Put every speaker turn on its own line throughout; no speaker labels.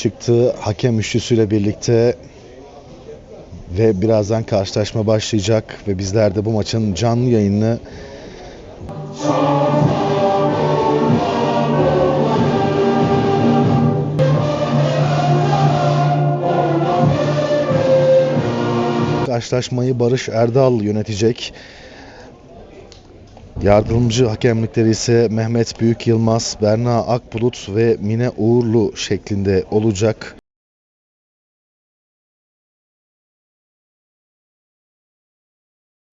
çıktığı hakem üçlüsüyle birlikte ve birazdan karşılaşma başlayacak ve bizler de bu maçın canlı yayını Karşılaşmayı Barış Erdal yönetecek. Yardımcı hakemlikleri ise Mehmet Büyük Yılmaz, Berna Akbulut ve Mine Uğurlu şeklinde olacak.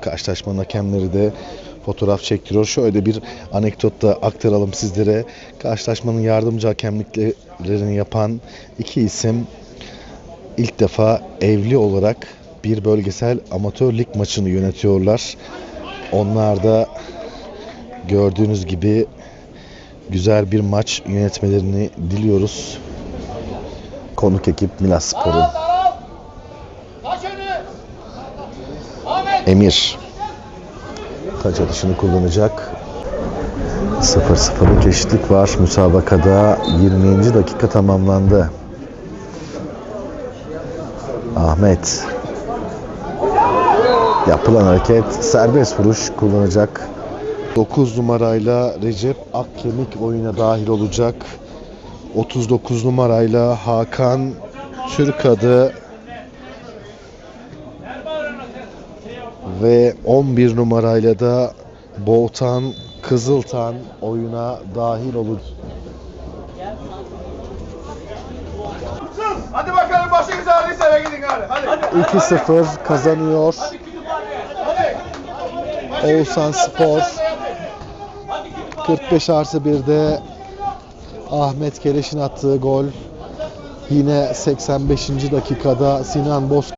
Karşılaşmanın hakemleri de fotoğraf çektiriyor. Şöyle bir anekdot da aktaralım sizlere. Karşılaşmanın yardımcı hakemliklerini yapan iki isim ilk defa evli olarak bir bölgesel amatör lig maçını yönetiyorlar. Onlar da gördüğünüz gibi güzel bir maç yönetmelerini diliyoruz. Konuk ekip Milas.
Ahmet.
Emir taç atışını kullanacak. 0-0'lık eşitlik var. Müsabakada 20. dakika tamamlandı. Ahmet yapılan hareket serbest vuruş kullanacak. 9 numarayla Recep Akkemik oyuna dahil olacak. 39 numarayla Hakan Türkadı ve 11 numarayla da Boğtan Kızıltan oyuna dahil olacak.
Hadi bakalım başınız ağrıysa eve gidin hadi. Hadi.
2-0 kazanıyor. Oğuzhan Spor. 45 artı 1'de Ahmet Keleş'in attığı gol. Yine 85. dakikada Sinan Boz